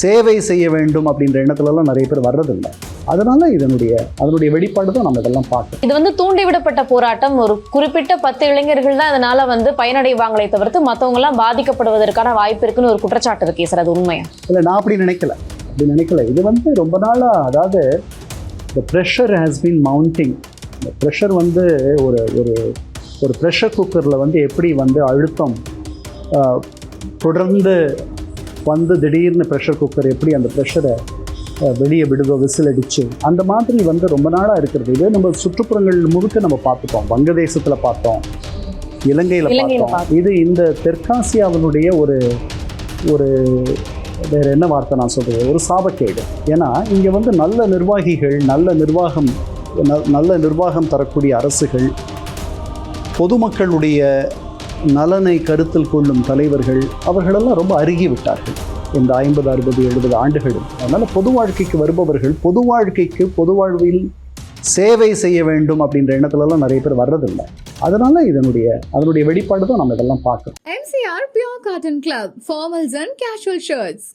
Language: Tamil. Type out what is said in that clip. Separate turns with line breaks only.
சேவை செய்ய வேண்டும் அப்படின்ற எண்ணத்துலலாம் நிறைய பேர் வர்றதில்லை. அதனால இதனுடைய அதனுடைய வெளிப்பாடு தான் நம்ம இதெல்லாம் பார்க்கணும்.
இது வந்து தூண்டிவிடப்பட்ட போராட்டம். ஒரு குறிப்பிட்ட பத்து இளைஞர்கள் தான் அதனால வந்து பயனடைவாங்களே தவிர்த்து மத்தவங்க எல்லாம் பாதிக்கப்படுவதற்கான வாய்ப்பு இருக்குன்னு ஒரு குற்றச்சாட்டு இருக்கே சார். அது உண்மையா?
இல்லை நான் அப்படி நினைக்கல. அப்படி நினைக்கல. இது வந்து ரொம்ப நாளாக அதாவது இந்த ப்ரெஷர் ஹேஸ் பீன் மவுண்டிங் இந்த ப்ரெஷர் வந்து ஒரு ஒரு ஒரு ப்ரெஷர் குக்கரில் வந்து எப்படி வந்து அழுத்தம் தொடர்ந்து வந்து திடீர்னு ப்ரெஷர் குக்கர் எப்படி அந்த ப்ரெஷரை வெளியே விடுதோ விசில் அடிச்சு அந்த மாதிரி வந்து ரொம்ப நாளாக இருக்கிறது. இது நம்ம சுற்றுப்புறங்கள் முழுக்க நம்ம பார்த்துட்டோம். வங்கதேசத்தில் பார்த்தோம். இலங்கையில் பார்த்தோம். இது இந்த தெற்காசியாவினுடைய ஒரு ஒரு வேற என்ன வார்த்தை நான் சொல்றது? ஒரு சாபக்கேடு. ஏன்னா இங்கே வந்து நல்ல நிர்வாகிகள் நல்ல நிர்வாகம் நல்ல நிர்வாகம் தரக்கூடிய அரசுகள் பொதுமக்களுடைய நலனை கருத்தில் கொள்ளும் தலைவர்கள் அவர்களெல்லாம் ரொம்ப அருகி விட்டார்கள். இந்த ஐம்பது அறுபது எழுபது ஆண்டுகளும். அதனால் பொது வாழ்க்கைக்கு வருபவர்கள் பொது வாழ்க்கைக்கு பொது வாழ்வில் சேவை செய்ய வேண்டும் அப்படின்ற எண்ணத்துலலாம் நிறைய பேர் வர்றதில்லை. அதனால இதனுடைய அதனுடைய வெளிப்பாடு தான் நம்ம இதெல்லாம் பார்க்கணும்
MCR pure cotton club formals and casual shirts